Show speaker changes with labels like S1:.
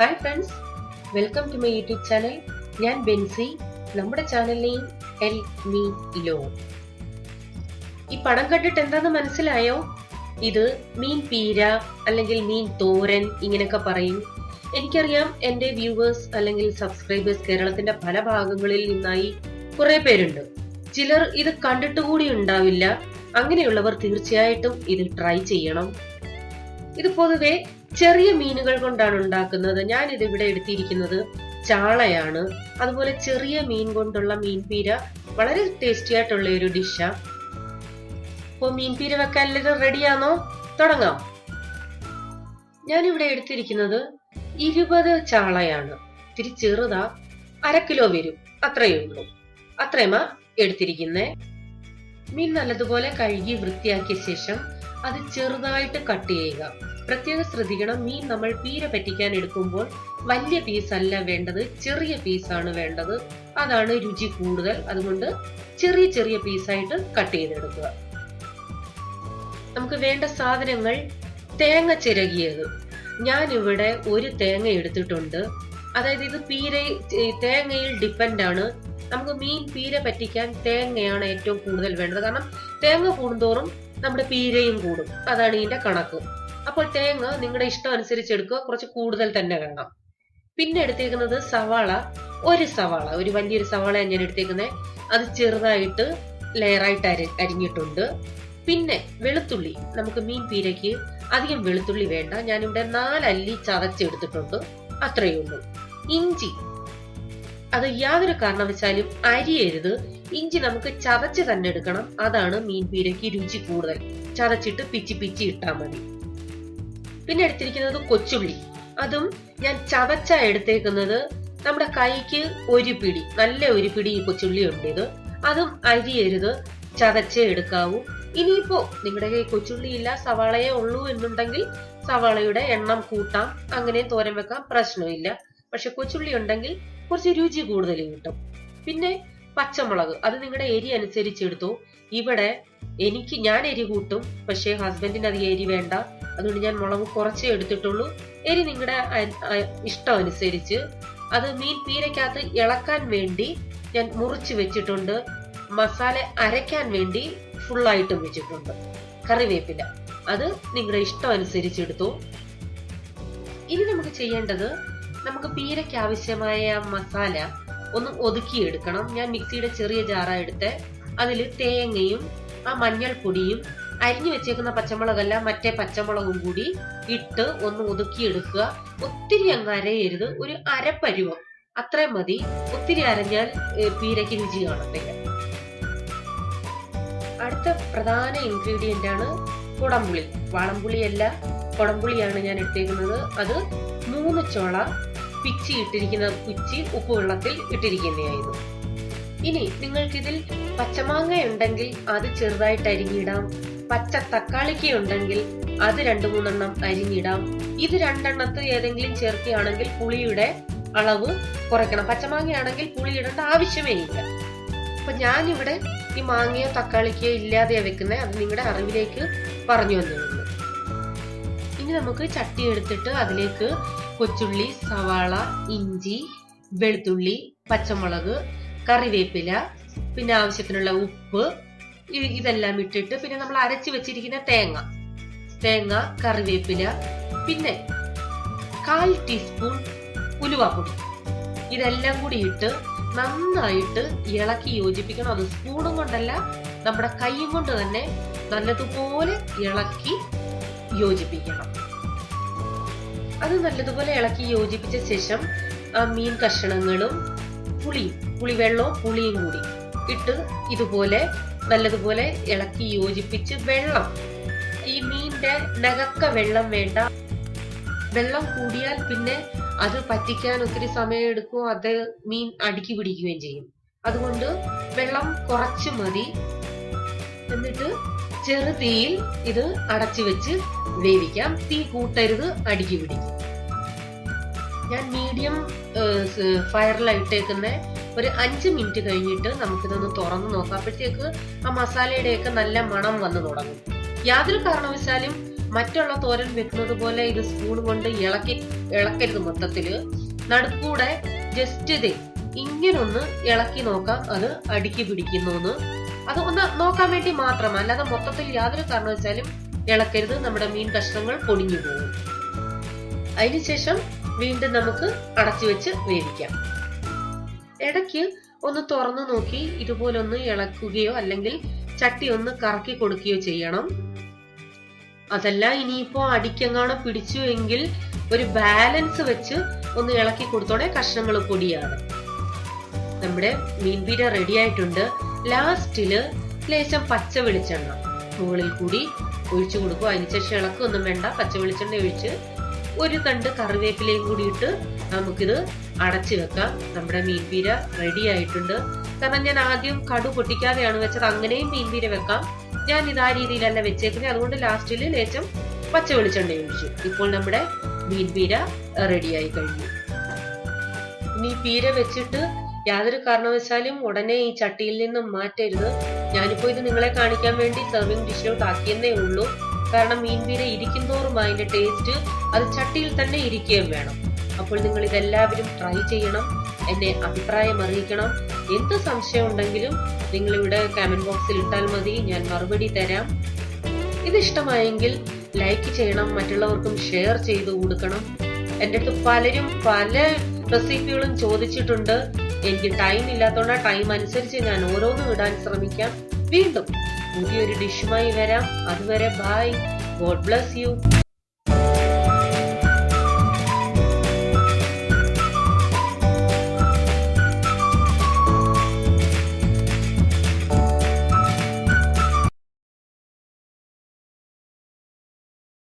S1: Welcome to my YouTube channel ഞാൻ ബെൻസി. നമ്മുടെ channel name എൽ മീ ലോ ഈ പടം കണ്ടിട്ട് എന്താന്ന് മനസ്സിലായോ? ഇത് മീൻ പീര അല്ലെങ്കിൽ മീൻ തോരൻ ഇങ്ങനെയൊക്കെ പറയും. എനിക്കറിയാം എന്റെ വ്യൂവേഴ്സ് അല്ലെങ്കിൽ സബ്സ്ക്രൈബേഴ്സ് കേരളത്തിന്റെ പല ഭാഗങ്ങളിൽ നിന്നായി കുറെ പേരുണ്ട്. ചിലർ ഇത് കണ്ടിട്ട് കൂടി ഉണ്ടാവില്ല. അങ്ങനെയുള്ളവർ തീർച്ചയായിട്ടും ഇത് ട്രൈ ചെയ്യണം. ഇത് പൊതുവെ ചെറിയ മീനുകൾ കൊണ്ടാണ് ഉണ്ടാക്കുന്നത്. ഞാൻ ഇത് ഇവിടെ എടുത്തിരിക്കുന്നത് ചാളയാണ്. അതുപോലെ ചെറിയ മീൻ കൊണ്ടുള്ള മീൻപീര വളരെ ടേസ്റ്റി ആയിട്ടുള്ള ഒരു ഡിഷാ അപ്പൊ മീൻപീര വെക്കാൻ എല്ലാവരും റെഡിയാണോ തുടങ്ങാം. ഞാൻ ഇവിടെ എടുത്തിരിക്കുന്നത് ഇരുപത് ചാളയാണ്. ഇത്തിരി ചെറുതാ അര കിലോ വരും. അത്രയേ ഉള്ളൂ. അത്രയുമാ എടുത്തിരിക്കുന്നേ. മീൻ നല്ലതുപോലെ കഴുകി വൃത്തിയാക്കിയ ശേഷം അത് ചെറുതായിട്ട് കട്ട് ചെയ്യുക. പ്രത്യേകം ശ്രദ്ധിക്കണം. മീൻ നമ്മൾ പീര പറ്റിക്കാൻ എടുക്കുമ്പോൾ വലിയ പീസ് അല്ല വേണ്ടത്. ചെറിയ പീസാണ് വേണ്ടത്. അതാണ് രുചി കൂടുതൽ. അതുകൊണ്ട് ചെറിയ ചെറിയ പീസായിട്ട് കട്ട് ചെയ്തെടുക്കുക. നമുക്ക് വേണ്ട സാധനങ്ങൾ തേങ്ങ ചിരകിയത്. ഞാനിവിടെ ഒരു തേങ്ങ എടുത്തിട്ടുണ്ട്. അതായത് ഇത് പീര തേങ്ങയിൽ ഡിപ്പെൻഡ് ആണ്. നമുക്ക് മീൻ പീര പറ്റിക്കാൻ തേങ്ങയാണ് ഏറ്റവും കൂടുതൽ വേണ്ടത്. കാരണം തേങ്ങ കൂടുന്തോറും നമ്മുടെ പീരയും കൂടും. അതാണ് ഇതിന്റെ കണക്ക്. അപ്പോൾ തേങ്ങ നിങ്ങളുടെ ഇഷ്ടം അനുസരിച്ച് എടുക്കുക. കുറച്ച് കൂടുതൽ തന്നെ വേണം. പിന്നെ എടുത്തേക്കുന്നത് സവാള. ഒരു സവാള. ഒരു വലിയൊരു സവാള ഞാൻ എടുത്തേക്കുന്നത്. അത് ചെറുതായിട്ട് ലെയറായിട്ട് അരി അരിഞ്ഞിട്ടുണ്ട്. പിന്നെ വെളുത്തുള്ളി. നമുക്ക് മീൻ പീരയ്ക്ക് അധികം വെളുത്തുള്ളി വേണ്ട. ഞാനിവിടെ നാലല്ലി ചതച്ചെടുത്തിട്ടുണ്ട്. അത്രയേ ഉള്ളൂ. ഇഞ്ചി. അത് യാതൊരു കാരണവശാലും അരിയരുത്. ഇഞ്ചി നമുക്ക് ചതച്ച് തന്നെ എടുക്കണം. അതാണ് മീൻ പീരയ്ക്ക് രുചി കൂടുതൽ. ചതച്ചിട്ട് പിച്ചി പിച്ചി ഇട്ടാൽ മതി. പിന്നെ എടുത്തിരിക്കുന്നത് കൊച്ചുള്ളി. അതും ഞാൻ ചതച്ച എടുത്തേക്കുന്നത് നമ്മുടെ കൈക്ക് ഒരു പിടി. നല്ല ഒരു പിടി ഈ കൊച്ചുള്ളി ഉണ്ട് ഇത്. അതും അരിയരുത്. ചതച്ചേ എടുക്കാവൂ. ഇനിയിപ്പോ നിങ്ങളുടെ കൈ കൊച്ചുള്ളി ഇല്ല സവാളയേ ഉള്ളൂ എന്നുണ്ടെങ്കിൽ സവാളയുടെ എണ്ണം കൂട്ടാം. അങ്ങനെ തോരൻ വെക്കാം പ്രശ്നമില്ല. പക്ഷെ കൊച്ചുള്ളി ഉണ്ടെങ്കിൽ കുറച്ച് രുചി കൂടുതൽ കിട്ടും. പിന്നെ പച്ചമുളക്. അത് നിങ്ങളുടെ എരി അനുസരിച്ച് എടുത്തു. ഇവിടെ എനിക്ക് ഞാൻ എരി കൂട്ടും പക്ഷേ ഹസ്ബൻഡിന് അത് എരി വേണ്ട. അതുകൊണ്ട് ഞാൻ മുളക് കുറച്ചേ എടുത്തിട്ടുള്ളൂ. എരി നിങ്ങളുടെ ഇഷ്ടം അനുസരിച്ച്. അത് മീൻ പീരയ്ക്കകത്ത് ഇളക്കാൻ വേണ്ടി ഞാൻ മുറിച്ച് വെച്ചിട്ടുണ്ട്. മസാല അരയ്ക്കാൻ വേണ്ടി ഫുള്ളായിട്ടും വെച്ചിട്ടുണ്ട്. കറിവേപ്പില. അത് നിങ്ങളുടെ ഇഷ്ടം അനുസരിച്ച് എടുത്തു. ഇനി നമുക്ക് ചെയ്യേണ്ടത് നമുക്ക് പീരയ്ക്ക് ആവശ്യമായ മസാല ഒന്ന് ഒതുക്കിയെടുക്കണം. ഞാൻ മിക്സിയുടെ ചെറിയ ജാറ എടുത്ത്. അതിൽ തേങ്ങയും ആ മഞ്ഞൾപ്പൊടിയും അരിഞ്ഞു വെച്ചേക്കുന്ന പച്ചമുളകല്ല മറ്റേ പച്ചമുളകും കൂടി ഇട്ട് ഒന്ന് ഒതുക്കിയെടുക്കുക. ഒത്തിരി അങ്ങ് അരയരുത്. ഒരു അരപ്പരുവം. അത്രയും മതി. ഒത്തിരി അരഞ്ഞാൽ പീരയ്ക്ക് രുചി കാണത്തില്ല. അടുത്ത പ്രധാന ഇൻഗ്രീഡിയന്റ് ആണ് കുടംപുളി. വാളംപുളിയല്ല. കുടംപുളിയാണ് ഞാൻ എടുത്തേക്കുന്നത് അത് മൂന്ന് ചോള പിച്ചി ഇട്ടിരിക്കുന്ന പിച്ചി ഉപ്പ് വെള്ളത്തിൽ ഇട്ടിരിക്കുന്നതായിരുന്നു. ഇനി നിങ്ങൾക്കിതിൽ പച്ചമാങ്ങ ഉണ്ടെങ്കിൽ അത് ചെറുതായിട്ട് അരിഞ്ഞിടാം. പച്ച തക്കാളിക്ക ഉണ്ടെങ്കിൽ അത് രണ്ടു മൂന്നെണ്ണം അരിഞ്ഞിടാം. ഇത് രണ്ടെണ്ണത്ത് ഏതെങ്കിലും ചേർക്കുകയാണെങ്കിൽ പുളിയുടെ അളവ് കുറയ്ക്കണം. പച്ചമാങ്ങയാണെങ്കിൽ പുളി ഇടേണ്ട ആവശ്യമേ ഇല്ല. അപ്പൊ ഞാനിവിടെ ഈ മാങ്ങയോ തക്കാളിക്കോ ഇല്ലാതെയാണ് വെക്കുന്നത് അത് നിങ്ങളുടെ അറിവിലേക്ക് പറഞ്ഞു വന്നിരുന്നു ഇനി നമുക്ക് ചട്ടി എടുത്തിട്ട് അതിലേക്ക് കൊച്ചുള്ളി സവാള ഇഞ്ചി വെളുത്തുള്ളി പച്ചമുളക് കറിവേപ്പില പിന്നെ ആവശ്യത്തിനുള്ള ഉപ്പ് ഇതെല്ലാം ഇട്ടിട്ട് പിന്നെ നമ്മൾ അരച്ചു വെച്ചിരിക്കുന്ന തേങ്ങ. തേങ്ങ കറിവേപ്പില പിന്നെ കാൽ ടീസ്പൂൺ ഉലുവാപ്പൊടി. ഇതെല്ലാം കൂടി ഇട്ട് നന്നായിട്ട് ഇളക്കി യോജിപ്പിക്കണം. അത് സ്പൂണും കൊണ്ടല്ല നമ്മുടെ കൈയും കൊണ്ട് തന്നെ നല്ലതുപോലെ ഇളക്കി യോജിപ്പിക്കണം. അത് നല്ലതുപോലെ ഇളക്കി യോജിപ്പിച്ച ശേഷം മീൻ കഷണങ്ങളും പുളിയും പുളിവെള്ളവും പുളിയും കൂടി ഇട്ട് ഇതുപോലെ നല്ലതുപോലെ ഇളക്കി യോജിപ്പിച്ച് വെള്ളം. ഈ മീനിന്റെ നകക്ക വെള്ളം വേണ്ട. വെള്ളം കൂടിയാൽ പിന്നെ അത് പറ്റിക്കാൻ ഒത്തിരി സമയം എടുക്കും. അത് മീൻ അടുക്കി പിടിക്കുകയും ചെയ്യും. അതുകൊണ്ട് വെള്ളം കുറച്ച് മതി. എന്നിട്ട് ചെറുതീയിൽ ഇത് അടച്ചു വെച്ച് വേവിക്കാം. തീ കൂട്ടരുത് അടുക്കി പിടിക്കും. ഞാൻ മീഡിയം ഫയറിലിട്ടേക്കുന്ന ഒരു അഞ്ച് മിനിറ്റ് കഴിഞ്ഞിട്ട് നമുക്കിതൊന്ന് തുറന്ന് നോക്കാം. അപ്പോഴത്തേക്ക് ആ മസാലയുടെയൊക്കെ നല്ല മണം വന്നു തുടങ്ങും. യാതൊരു കാരണവശാലും മറ്റുള്ള തോരൻ വെക്കുന്നത് പോലെ ഇത് സ്പൂൺ കൊണ്ട് ഇളക്കി ഇളക്കരുത് മൊത്തത്തിൽ നടുക്കൂടെ ജസ്റ്റ് ഇതേ ഇങ്ങനൊന്ന് ഇളക്കി നോക്കാം. അത് അടുക്കി പിടിക്കുന്നു അത് ഒന്ന് നോക്കാൻ വേണ്ടി മാത്രം അല്ലാതെ മൊത്തത്തിൽ യാതൊരു കാരണവശാലും ഇളക്കരുത്. നമ്മുടെ മീൻ കഷ്ണങ്ങൾ പൊടിഞ്ഞു പോകും. അതിനുശേഷം വീണ്ടും നമുക്ക് അടച്ചു വെച്ച് വേവിക്കാം. ഇടയ്ക്ക് ഒന്ന് തുറന്നു നോക്കി ഇതുപോലെ ഒന്ന് ഇളക്കുകയോ അല്ലെങ്കിൽ ചട്ടി ഒന്ന് കറക്കി കൊടുക്കുകയോ ചെയ്യണം. അതല്ല ഇനിയിപ്പോ അടിക്കെങ്ങാണോ പിടിച്ചു എങ്കിൽ ഒരു ബാലൻസ് വെച്ച് ഒന്ന് ഇളക്കി കൊടുത്തോടെ കഷ്ണങ്ങൾ പൊടിയാണ്. നമ്മുടെ മീൻപീര റെഡി ആയിട്ടുണ്ട്. ലാസ്റ്റിൽ ലേശം പച്ച വെളിച്ചെണ്ണ. മുകളിൽ കൂടി ഒഴിച്ചു കൊടുക്കും. അതിനുശേഷം ഇളക്കൊന്നും വേണ്ട. പച്ച വെളിച്ചെണ്ണ ഒഴിച്ച് ഒരു തണ്ട് കറിവേപ്പിലയും കൂടി ഇട്ട് നമുക്കിത് അടച്ചു വെക്കാം. നമ്മുടെ മീൻപീര റെഡി ആയിട്ടുണ്ട്. കാരണം ഞാൻ ആദ്യം കടു പൊട്ടിക്കാതെയാണ് വെച്ചത്. അങ്ങനെയും മീൻപീര വെക്കാം. ഞാൻ ഇത് രീതിയിലല്ല വെച്ചേക്കുന്നത്. അതുകൊണ്ട് ലാസ്റ്റിൽ ലേശം പച്ച വെളിച്ചെണ്ണ ഒഴിച്ചു. ഇപ്പോൾ നമ്മുടെ മീൻപീര റെഡിയായി കഴിഞ്ഞു. ഇനി പീര വെച്ചിട്ട് യാതൊരു കാരണവശാലും ഉടനെ ഈ ചട്ടിയിൽ നിന്നും മാറ്റരുത്. ഞാനിപ്പോ ഇത് നിങ്ങളെ കാണിക്കാൻ വേണ്ടി സെർവിങ് ഡിഷിലോട്ട് ആക്കിയെന്നേ ഉള്ളൂ. കാരണം മീൻപീര ഇരിക്കും തോറും അതിന്റെ ടേസ്റ്റ് അത് ചട്ടിയിൽ തന്നെ ഇരിക്കുകയും വേണം. അപ്പോൾ നിങ്ങൾ ഇതെല്ലാവരും ട്രൈ ചെയ്യണം. എന്നെ അഭിപ്രായം അറിയിക്കണം. എന്ത് സംശയം ഉണ്ടെങ്കിലും നിങ്ങൾ ഇവിടെ കമന്റ് ബോക്സിൽ ഇട്ടാൽ മതി. ഞാൻ മറുപടി തരാം. ഇത് ഇഷ്ടമായെങ്കിൽ ലൈക്ക് ചെയ്യണം. മറ്റുള്ളവർക്കും ഷെയർ ചെയ്ത് കൊടുക്കണം. എന്റെ അടുത്ത് പലരും പല റെസിപ്പികളും ചോദിച്ചിട്ടുണ്ട്. എനിക്ക് ടൈം ഇല്ലാത്തതുകൊണ്ട് ടൈം അനുസരിച്ച് ഞാൻ ഓരോന്നും ഇടാൻ ശ്രമിക്കാം. വീണ്ടും പുതിയൊരു ഡിഷുമായി വരാം. അതുവരെ ബൈ ഗോഡ് ബ്ലസ് യു